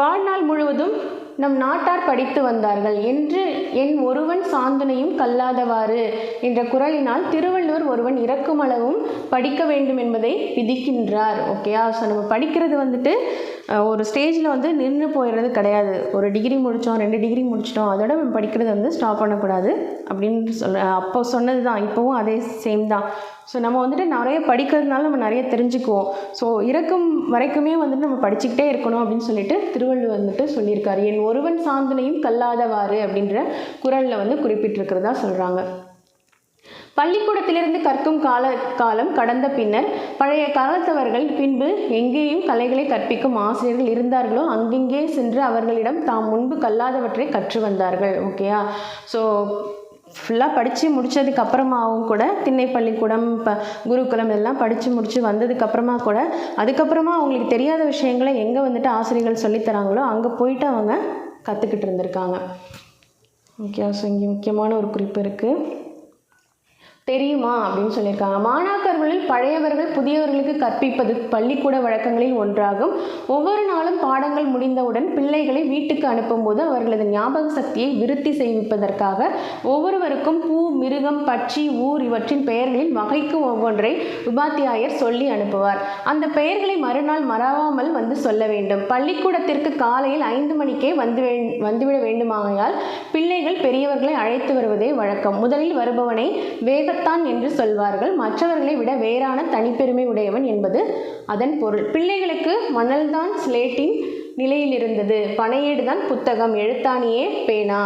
வாழ்நாள் முழுவதும் நம் நாட்டார் படித்து வந்தார்கள். என்று என் ஒருவன் சாந்தனையும் கல்லாதவாறு என்ற குரலினால் திருவள்ளுவர் ஒருவன் இறக்குமளவும் படிக்க வேண்டும் என்பதை விதிக்கின்றார். ஓகேயா ஸோ நம்ம படிக்கிறது வந்துட்டு ஒரு ஸ்டேஜில் வந்து நின்று போயிடுறது கிடையாது. ஒரு டிகிரி முடித்தோம் ரெண்டு டிகிரி முடிச்சிட்டோம் அதோட நம்ம படிக்கிறத வந்து ஸ்டாப் பண்ணக்கூடாது அப்படின்னு சொல்ல அப்போ சொன்னது தான் இப்போவும் அதே சேம் தான். ஸோ நம்ம வந்துட்டு நிறைய படிக்கிறதுனால நம்ம நிறைய தெரிஞ்சுக்குவோம். ஸோ இறக்கும் வரைக்குமே வந்துட்டு நம்ம படிச்சுக்கிட்டே இருக்கணும் அப்படின்னு சொல்லிட்டு திருவள்ளுவர் வந்துட்டு சொல்லியிருக்காரு. என் ஒருவன் சாந்தனையும் கல்லாதவாறு அப்படின்ற குரலில் வந்து குறிப்பிட்டிருக்கிறதா சொல்கிறாங்க பள்ளிக்கூடத்திலிருந்து கற்கும் கால காலம் கடந்த பின்னர் பழைய காலத்தவர்கள் பின்பு எங்கேயும் கலைகளை கற்பிக்கும் ஆசிரியர்கள் இருந்தார்களோ அங்கெங்கே சென்று அவர்களிடம் தாம் முன்பு கல்லாதவற்றை கற்று வந்தார்கள். ஓகேயா? ஸோ ஃபுல்லாக படித்து முடித்ததுக்கு அப்புறமாவும் கூட திண்ணை பள்ளிக்கூடம் குருகுலம் எல்லாம் படித்து முடித்து வந்ததுக்கப்புறமா கூட அதுக்கப்புறமா அவங்களுக்கு தெரியாத விஷயங்களை எங்கே வந்துட்டு ஆசிரியர்கள் சொல்லித் தராங்களோ அங்கே போயிட்டு அவங்க கற்றுக்கிட்டு இருந்திருக்காங்க. ஓகே ஸோ இங்கே முக்கியமான ஒரு குறிப்பு இருக்குது தெரியுமா அப்படின்னு சொல்லியிருக்காங்க. மாணாக்கர்களில் பழையவர்கள் புதியவர்களுக்கு கற்பிப்பது பள்ளிக்கூட வழக்கங்களில் ஒன்றாகும். ஒவ்வொரு நாளும் பாடங்கள் முடிந்தவுடன் பிள்ளைகளை வீட்டுக்கு அனுப்பும்போது அவர்களது ஞாபக சக்தியை விருத்தி செய்விப்பதற்காக ஒவ்வொருவருக்கும் பூ மிருகம் பட்சி ஊர் இவற்றின் பெயர்களில் வகைக்கு ஒவ்வொன்றை உபாத்தியாயர் சொல்லி அனுப்புவார். அந்த பெயர்களை மறுநாள் மறவாமல் வந்து சொல்ல வேண்டும். பள்ளிக்கூடத்திற்கு காலையில் ஐந்து மணிக்கே வந்து வந்துவிட வேண்டுமாகையால் பிள்ளைகள் பெரியவர்களை அழைத்து வருவதே வழக்கம். முதலில் வருபவனை வேக வேகத்தான் என்று சொல்வார்கள். மற்றவர்களை விட வேறான தனிப்பெருமை உடையவன் என்பது அதன் பொருள். பிள்ளைகளுக்கு மணல்தான் ஸ்லேட்டின் நிலையில் இருந்தது பனையேடு தான் புத்தகம். எழுத்தாணியே பேனா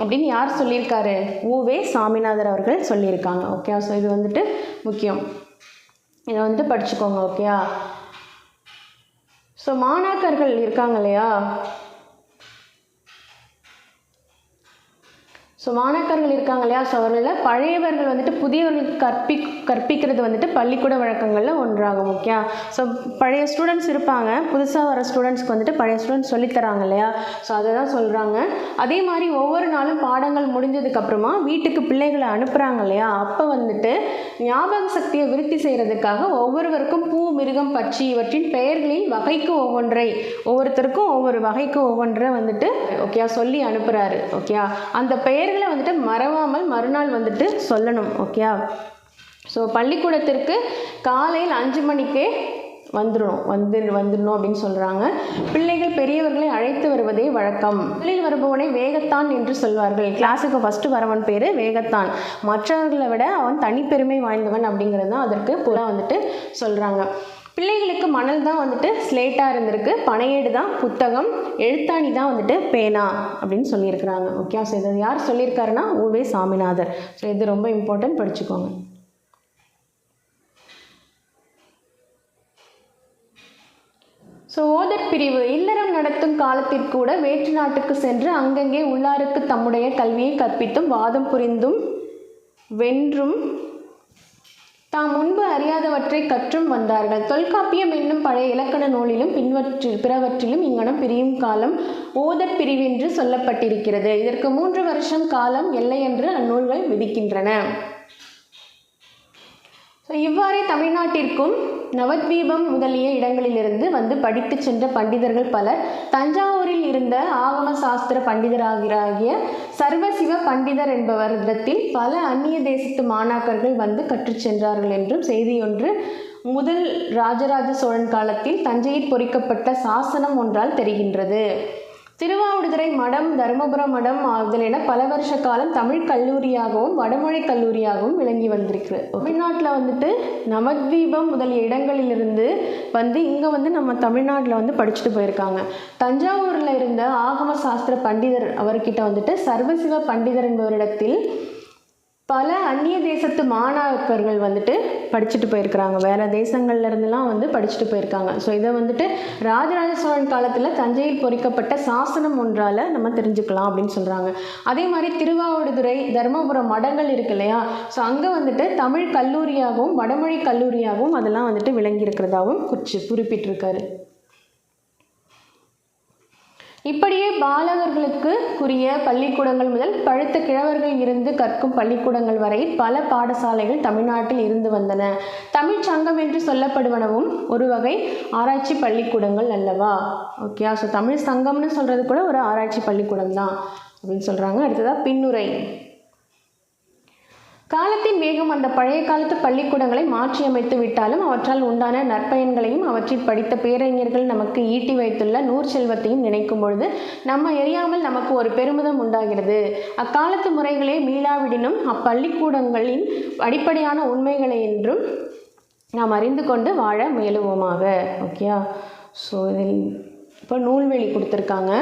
அப்படின்னு யார் சொல்லியிருக்காரு? ஊவே சாமிநாதர் அவர்கள் சொல்லியிருக்காங்க. ஓகே ஸோ இது வந்துட்டு முக்கியம். இதை வந்துட்டு படிச்சுக்கோங்க. ஓகேயா ஸோ மாணாக்கர்கள் இருக்காங்க இல்லையா? ஸோ மாணாக்கர்கள் இருக்காங்க இல்லையா? ஸோ அவர்களில் பழையவர்கள் வந்துட்டு புதியவர்களுக்கு கற்பி கற்பிக்கிறது வந்துட்டு பள்ளிக்கூட வழக்கங்களில் ஒன்றாகும் ஓகே ஸோ பழைய ஸ்டூடெண்ட்ஸ் இருப்பாங்க. புதுசாக வர ஸ்டூடெண்ட்ஸ்க்கு வந்துட்டு பழைய ஸ்டூடெண்ட்ஸ் சொல்லித்தராங்க இல்லையா? ஸோ அதை தான் சொல்கிறாங்க அதே மாதிரி ஒவ்வொரு நாளும் பாடங்கள் முடிஞ்சதுக்கப்புறமா வீட்டுக்கு பிள்ளைகளை அனுப்புகிறாங்க இல்லையா? அப்போ வந்துட்டு ஞாபக சக்தியை விருத்தி செய்கிறதுக்காக ஒவ்வொருவருக்கும் பூ மிருகம் பச்சி இவற்றின் பெயர்களில் வகைக்கு ஒவ்வொன்றை ஒவ்வொருத்தருக்கும் ஒவ்வொரு வகைக்கு ஒவ்வொன்றை வந்துட்டு ஓகே சொல்லி அனுப்புகிறாரு ஓகே அந்த பெயர் பெயர்களை வந்துட்டு மறவாமல் மறுநாள் வந்துட்டு சொல்லணும் ஓகேயா ஸோ பள்ளிக்கூடத்திற்கு காலையில் அஞ்சு மணிக்கே வந்துடணும் வந்து வந்துடணும் அப்படின்னு சொல்கிறாங்க பிள்ளைகள் பெரியவர்களை அழைத்து வருவதே வழக்கம். முதலில் வருபவனை வேகத்தான் என்று சொல்வார்கள். கிளாஸுக்கு ஃபஸ்ட்டு வரவன் பேர் வேகத்தான். மற்றவர்களை விட அவன் தனிப்பெருமை வாய்ந்தவன் அப்படிங்கிறது தான் அதற்கு புறா வந்துட்டு சொல்கிறாங்க பிள்ளைகளுக்கு மணல் தான் வந்துட்டு ஸ்லேட்டாக இருந்திருக்கு. பனையேடு தான் புத்தகம். எழுத்தாணி தான் வந்துட்டு பேனா அப்படின்னு சொல்லியிருக்கிறாங்க. ஓகே ஸோ இதை யார் சொல்லியிருக்காருன்னா ஊவே சாமிநாதர். ஸோ இது ரொம்ப இம்பார்ட்டன்ட் படிச்சுக்கோங்க. ஸோ ஓதற் பிரிவு. இல்லறம் நடத்தும் காலத்திற்கூட வேற்று நாட்டுக்கு சென்று அங்கங்கே உள்ளாருக்கு தம்முடைய கல்வியை கற்பித்தும் வாதம் புரிந்தும் வென்றும் தாம் முன்பு அறியாதவற்றை கற்றும் வந்தார்கள். தொல்காப்பியம் என்னும் பழைய இலக்கண நூலிலும் பின்வற்றி பிறவற்றிலும் இங்கனம் பிரியும் காலம் ஓதற் பிரிவென்று சொல்லப்பட்டிருக்கிறது. இதற்கு மூன்று வருஷம் காலம் எல்லை என்று அந்நூல்கள் விதிக்கின்றன. ஸோ இவ்வாறே தமிழ்நாட்டிற்கும் நவத்வீபம் முதலிய இடங்களிலிருந்து வந்து படித்துச் சென்ற பண்டிதர்கள் பலர் தஞ்சாவூரில் இருந்த ஆகம சாஸ்திர பண்டிதராகிய சர்வசிவ பண்டிதர் என்பவரிடத்தில் பல அந்நிய தேசத்து மாணாக்கர்கள் வந்து கற்றுச் சென்றார்கள் என்றும் செய்தியொன்று முதல் ராஜராஜ சோழன் காலத்தில் தஞ்சையில் பொறிக்கப்பட்ட சாசனம் ஒன்றால் தெரிகின்றது. திருவாவடுதுறை மடம் தருமபுரம் மடம் முதலியன பல வருஷ காலம் தமிழ் கல்லூரியாகவும் வடமொழி கல்லூரியாகவும் விளங்கி வந்திருக்கு. தமிழ்நாட்டில் வந்துட்டு நவத்வீபம் முதலிய இடங்களிலிருந்து வந்து இங்கே வந்து நம்ம தமிழ்நாட்டில் வந்து படிச்சுட்டு போயிருக்காங்க. தஞ்சாவூரில் இருந்த ஆகம சாஸ்திர பண்டிதர் அவர்கிட்ட வந்துட்டு சர்வசிவ பண்டிதர் என்பவரிடத்தில் பல அந்நிய தேசத்து மாணாக்கர்கள் வந்துட்டு படிச்சுட்டு போயிருக்கிறாங்க. வேறு தேசங்கள்ல இருந்துலாம் வந்து படிச்சுட்டு போயிருக்காங்க. ஸோ இதை வந்துட்டு ராஜராஜ சோழன் காலத்தில் தஞ்சையில் பொறிக்கப்பட்ட சாசனம் ஒன்றால் நம்ம தெரிஞ்சுக்கலாம் அப்படின்னு சொல்கிறாங்க அதே மாதிரி திருவாவடுதுறை தர்மபுரம் மடங்கள் இருக்கு இல்லையா? ஸோ அங்கே வந்துட்டு தமிழ் கல்லூரியாகவும் வடமொழி கல்லூரியாகவும் அதெல்லாம் வந்துட்டு விளங்கி இருக்கிறதாகவும் குறிச்சு குறிப்பிட்டிருக்காரு. இப்படியே பாலகர்களுக்கு குறிய பள்ளிக்கூடங்கள் முதல் பழுத்த கிழவர்கள் இருந்து கற்கும் பள்ளிக்கூடங்கள் வரை பல பாடசாலைகள் தமிழ்நாட்டில் இருந்து வந்தன. தமிழ் சங்கம் என்று சொல்லப்படுவனவும் ஒரு வகை ஆராய்ச்சி பள்ளிக்கூடங்கள் அல்லவா? ஓகே ஸோ தமிழ் சங்கம்னு சொல்கிறது கூட ஒரு ஆராய்ச்சி பள்ளிக்கூடம் தான் அப்படின்னு சொல்கிறாங்க அடுத்ததாக பின்னுரை. காலத்தின் வேகம் அந்த பழைய காலத்து பள்ளிக்கூடங்களை மாற்றியமைத்து விட்டாலும் அவற்றால் உண்டான நற்பயன்களையும் அவற்றில் படித்த பேரறிஞர்கள் நமக்கு ஈட்டி வைத்துள்ள நூற் செல்வத்தையும் நினைக்கும் பொழுது நம்ம எரியாமல் நமக்கு ஒரு பெருமிதம் உண்டாகிறது. அக்காலத்து முறைகளே மீளாவிடினும் அப்பள்ளிக்கூடங்களின் அடிப்படையான உண்மைகளை என்றும் நாம் அறிந்து கொண்டு வாழ முயலுவோமாக. ஓகேயா? ஸோ இதில் இப்போ நூல்வெளி கொடுத்துருக்காங்க.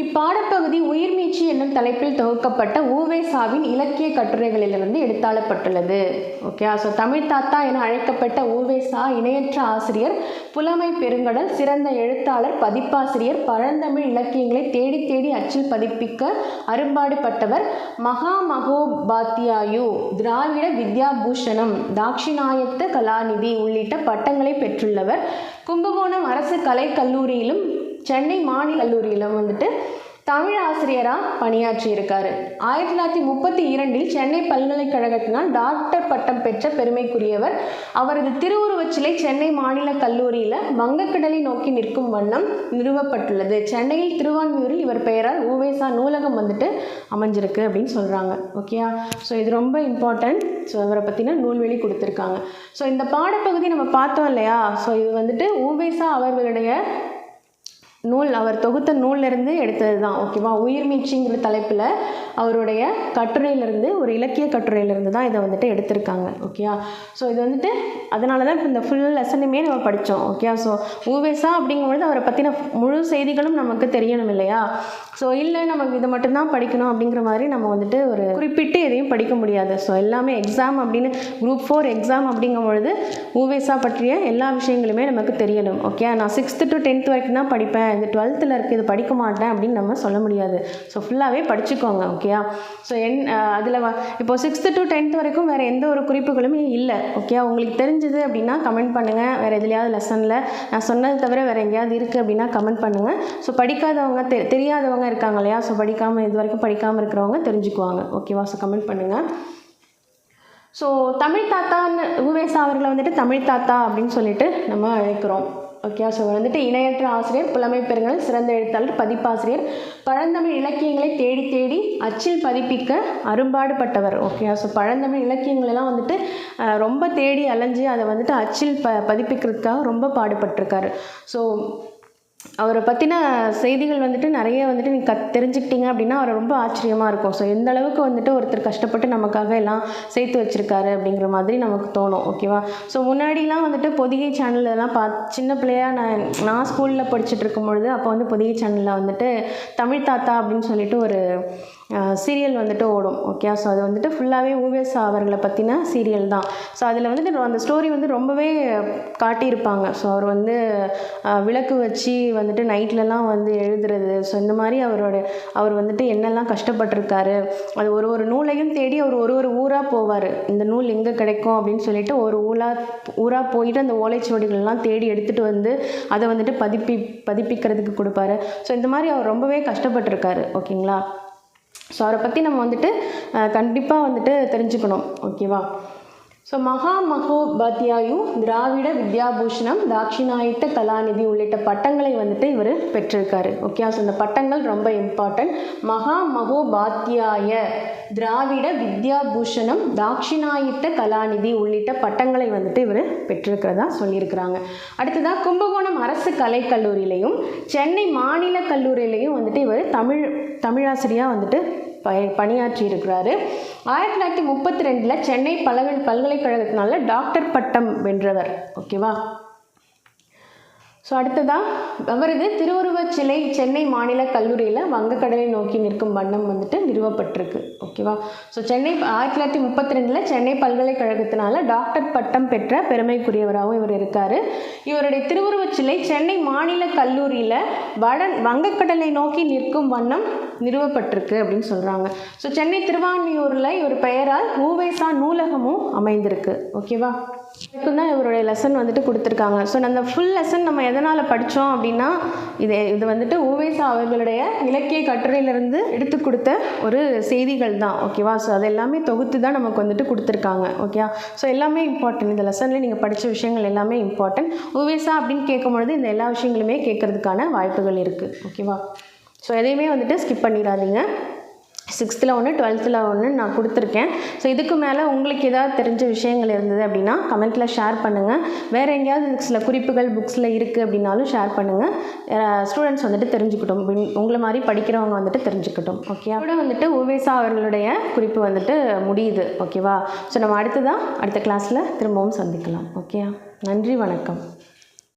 இப்பாடப்பகுதி உயிர்மீச்சு என்னும் தலைப்பில் தொகுக்கப்பட்ட ஊவேசாவின் இலக்கிய கட்டுரைகளிலிருந்து எடுத்தாளப்பட்டுள்ளது. ஓகே ஸோ தமிழ் தாத்தா என அழைக்கப்பட்ட ஊவேசா இணையற்ற ஆசிரியர் புலமை பெருங்கடல் சிறந்த எழுத்தாளர் பதிப்பாசிரியர் பழந்தமிழ் இலக்கியங்களை தேடி தேடி அச்சில் பதிப்பிக்க அரும்பாடுபட்டவர் மகா மகோபாத்தியாயு திராவிட வித்யாபூஷணம் தாட்சிணாயத்த கலாநிதி உள்ளிட்ட பட்டங்களை பெற்றுள்ளவர். கும்பகோணம் அரசு கலை கல்லூரியிலும் சென்னை மாநில கல்லூரியில் வந்துட்டு தமிழ் ஆசிரியராக பணியாற்றியிருக்காரு. ஆயிரத்தி தொள்ளாயிரத்தி முப்பத்தி இரண்டில் சென்னை பல்கலைக்கழகத்தினால் டாக்டர் பட்டம் பெற்ற பெருமைக்குரியவர். அவரது திருவுருவச் சிலை சென்னை மாநில கல்லூரியில் வங்கக்கடலை நோக்கி நிற்கும் வண்ணம் நிறுவப்பட்டுள்ளது. சென்னையில் திருவான்மியூரில் இவர் பெயரால் ஊவேசா நூலகம் வந்துட்டு அமைஞ்சிருக்கு அப்படின்னு சொல்கிறாங்க ஓகேயா? ஸோ இது ரொம்ப இம்பார்ட்டன்ட் ஸோ இவரை பற்றின நூல்வெளி கொடுத்துருக்காங்க. ஸோ இந்த பாடப்பகுதி நம்ம பார்த்தோம் இல்லையா? ஸோ இது வந்துட்டு ஊவேசா அவர்களுடைய நூல் அவர் தொகுத்த நூல்லேருந்து எடுத்தது தான் ஓகேவா உயிர்மீட்சிங்கிற தலைப்பில் அவருடைய கட்டுரையிலேருந்து ஒரு இலக்கிய கட்டுரையிலேருந்து தான் இதை வந்துட்டு எடுத்திருக்காங்க ஓகேயா ஸோ இது வந்துட்டு அதனால தான் இப்போ இந்த ஃபுல் லெசனுமே நம்ம படித்தோம் ஓகேயா ஸோ ஊவேசா அப்படிங்கும்பொழுது அவரை பற்றின முழு செய்திகளும் நமக்கு தெரியணும் இல்லையா? ஸோ இல்லை நமக்கு இதை மட்டும்தான் படிக்கணும் அப்படிங்கிற மாதிரி நம்ம வந்துட்டு ஒரு குறிப்பிட்டு எதையும் படிக்க முடியாது. ஸோ எல்லாமே எக்ஸாம் அப்படின்னு குரூப் ஃபோர் எக்ஸாம் அப்படிங்கும் பொழுது ஊவேசா பற்றிய எல்லா விஷயங்களுமே நமக்கு தெரியணும் ஓகே நான் சிக்ஸ்த்து டு டென்த் வரைக்கும் தான் படிப்பேன். இந்த டுவெல்த்தில் இருக்குது இது படிக்க மாட்டேன் அப்படின்னு நம்ம சொல்ல முடியாது. ஸோ ஃபுல்லாகவே படிச்சுக்கோங்க ஓகேயா ஸோ என் அதில் இப்போ சிக்ஸ்த்து டு டென்த் வரைக்கும் வேறு எந்த ஒரு குறிப்புகளுமே இல்லை ஓகே உங்களுக்கு தெரிஞ்சது அப்படின்னா கமெண்ட் பண்ணுங்கள் வேறு எதுலையாவது லெசனில் நான் சொன்னது தவிர வேறு எங்கேயாவது இருக்குது அப்படின்னா கமெண்ட் பண்ணுங்கள் ஸோ படிக்காதவங்க தெ தெரியாதவங்க இருக்காங்க இல்லையா? ஸோ படிக்காமல் இது வரைக்கும் படிக்காமல் இருக்கிறவங்க தெரிஞ்சுக்குவாங்க ஓகேவா ஸோ கமெண்ட் பண்ணுங்கள் ஸோ தமிழ் தாத்தான்னு உவேசா அவர்களை வந்துட்டு தமிழ் தாத்தா அப்படின்னு சொல்லிட்டு நம்ம அழைக்கிறோம். ஓகே ஸோ வந்துட்டு இணையற்ற ஆசிரியர் புலமை பெருங்கல் சிறந்த எழுத்தாளர் பதிப்பாசிரியர். பழந்தமிழ் இலக்கியங்களை தேடி தேடி அச்சில் பதிப்பிக்க அரும்பாடுபட்டவர். ஓகே ஸோ பழந்தமிழ் இலக்கியங்களெல்லாம் வந்துட்டு ரொம்ப தேடி அலைஞ்சு அதை வந்துட்டு அச்சில் ப பதிப்பிக்கிறதுக்காக ரொம்ப பாடுபட்டிருக்காரு. ஸோ அவரை பற்றின செய்திகள் வந்துட்டு நிறைய வந்துட்டு நீங்கள் கத் தெரிஞ்சுக்கிட்டீங்க அப்படின்னா அவரை ரொம்ப ஆச்சரியமாக இருக்கும். ஸோ எந்த அளவுக்கு வந்துட்டு ஒருத்தர் கஷ்டப்பட்டு நமக்காக எல்லாம் சேர்த்து வச்சிருக்காரு அப்படிங்கிற மாதிரி நமக்கு தோணும். ஓகேவா ஸோ முன்னாடிலாம் வந்துட்டு பொதிகை சேனல்லாம் பா சின்ன பிள்ளையா நான் நான் ஸ்கூலில் படிச்சுட்டு இருக்கும் பொழுது அப்போ வந்து பொதிகை சேனலில் வந்துட்டு தமிழ் தாத்தா அப்படின்னு சொல்லிட்டு ஒரு சீரியல் வந்துட்டு ஓடும் ஓகே ஸோ அது வந்துட்டு ஃபுல்லாகவே ஓவியஸ் அவர்களை பற்றின சீரியல் தான். ஸோ அதில் வந்துட்டு அந்த ஸ்டோரி வந்து ரொம்பவே காட்டியிருப்பாங்க. ஸோ அவர் வந்து விளக்கு வச்சு வந்துட்டு நைட்லலாம் வந்து எழுதுறது. ஸோ இந்த மாதிரி அவரோட அவர் வந்துட்டு என்னெல்லாம் கஷ்டப்பட்டிருக்காரு. அது ஒரு ஒரு நூலையும் தேடி அவர் ஒரு ஒரு ஊராக போவார். இந்த நூல் எங்கே கிடைக்கும் அப்படின்னு சொல்லிட்டு ஒரு ஊரா ஊராக போயிட்டு அந்த ஓலைச்சுவடிகள்லாம் தேடி எடுத்துகிட்டு வந்து அதை வந்துட்டு பதிப்பி பதிப்பிக்கிறதுக்கு கொடுப்பாரு. ஸோ இந்த மாதிரி அவர் ரொம்பவே கஷ்டப்பட்டிருக்காரு ஓகேங்களா ஸோ அவரை பற்றி நம்ம வந்துட்டு கண்டிப்பாக வந்துட்டு தெரிஞ்சுக்கணும். ஓகேவா ஸோ மகா மகோபாத்தியாயு திராவிட வித்யாபூஷணம் தாட்சிணாயித்த கலாநிதி உள்ளிட்ட பட்டங்களை வந்துட்டு இவர் பெற்றிருக்காரு. ஓகே ஸோ இந்த பட்டங்கள் ரொம்ப இம்பார்ட்டன்ட் மகா மகோபாத்தியாய திராவிட வித்யாபூஷணம் தாட்சிணாயித்த கலாநிதி உள்ளிட்ட பட்டங்களை வந்துட்டு இவர் பெற்றிருக்கிறதா சொல்லியிருக்கிறாங்க. அடுத்ததாக கும்பகோணம் அரசு கலைக்கல்லூரியிலையும் சென்னை மாநில கல்லூரியிலையும் வந்துட்டு இவர் தமிழ் தமிழாசிரியாக வந்துட்டு ப பணியாற்றி இருக்கிறாரு ஆயிரத்தி தொள்ளாயிரத்தி முப்பத்தி ரெண்டில் சென்னை பல்கலை பல்கலைக்கழகத்தினால டாக்டர் பட்டம் வென்றவர். ஓகேவா? ஸோ அடுத்ததாக அவரது திருவுருவச் சிலை சென்னை மாநில கல்லூரியில் வங்கக்கடலை நோக்கி நிற்கும் வண்ணம் வந்துட்டு நிறுவப்பட்டிருக்கு. ஓகேவா ஸோ சென்னை ஆயிரத்தி தொள்ளாயிரத்தி முப்பத்தி ரெண்டில் சென்னை பல்கலைக்கழகத்தினால டாக்டர் பட்டம் பெற்ற பெருமைக்குரியவராகவும் இவர் இருக்கார். இவருடைய திருவுருவச் சிலை சென்னை மாநில கல்லூரியில் வட வங்கக்கடலை நோக்கி நிற்கும் வண்ணம் நிறுவப்பட்டிருக்கு அப்படின்னு சொல்கிறாங்க ஸோ சென்னை திருவான்மியூரில் இவர் பெயரால் ஊவேசா நூலகமும் அமைந்திருக்கு. ஓகேவா தான் இவருடைய லெசன் வந்துட்டு கொடுத்துருக்காங்க. ஸோ அந்த ஃபுல் லெசன் நம்ம எதனால் படித்தோம் அப்படின்னா இது இது வந்துட்டு ஓவேசா அவர்களுடைய இலக்கிய கட்டுரையிலிருந்து எடுத்து கொடுத்த ஒரு செய்திகள் தான். ஓகேவா ஸோ அது எல்லாமே தொகுத்து தான் நமக்கு வந்துட்டு கொடுத்துருக்காங்க. ஓகேவா ஸோ எல்லாமே இம்பார்ட்டன்ட் இந்த லெசனில் நீங்கள் படித்த விஷயங்கள் எல்லாமே இம்பார்ட்டன்ட் ஓவேசா அப்படின்னு கேட்கும்பொழுது இந்த எல்லா விஷயங்களுமே கேட்கறதுக்கான வாய்ப்புகள் இருக்குது ஓகேவா ஸோ எதையுமே வந்துட்டு ஸ்கிப் பண்ணிடாதீங்க. சிக்ஸ்த்தில் ஒன்று டுவெல்த்தில் ஒன்று நான் கொடுத்துருக்கேன். ஸோ இதுக்கு மேலே உங்களுக்கு ஏதாவது தெரிஞ்ச விஷயங்கள் இருந்தது அப்படின்னா கமெண்ட்டில் ஷேர் பண்ணுங்கள் வேறு எங்கேயாவது சில குறிப்புகள் புக்ஸில் இருக்குது அப்படின்னாலும் ஷேர் பண்ணுங்கள் ஸ்டூடெண்ட்ஸ் வந்துட்டு தெரிஞ்சுக்கிட்டும். உங்களை மாதிரி படிக்கிறவங்க வந்துட்டு தெரிஞ்சுக்கிட்டும். ஓகே அதோட வந்துட்டு உவேசா அவர்களுடைய குறிப்பு வந்துட்டு முடியுது. ஓகேவா ஸோ நம்ம அடுத்ததாக அடுத்த கிளாஸில் திரும்பவும் சந்திக்கலாம். ஓகே நன்றி வணக்கம்.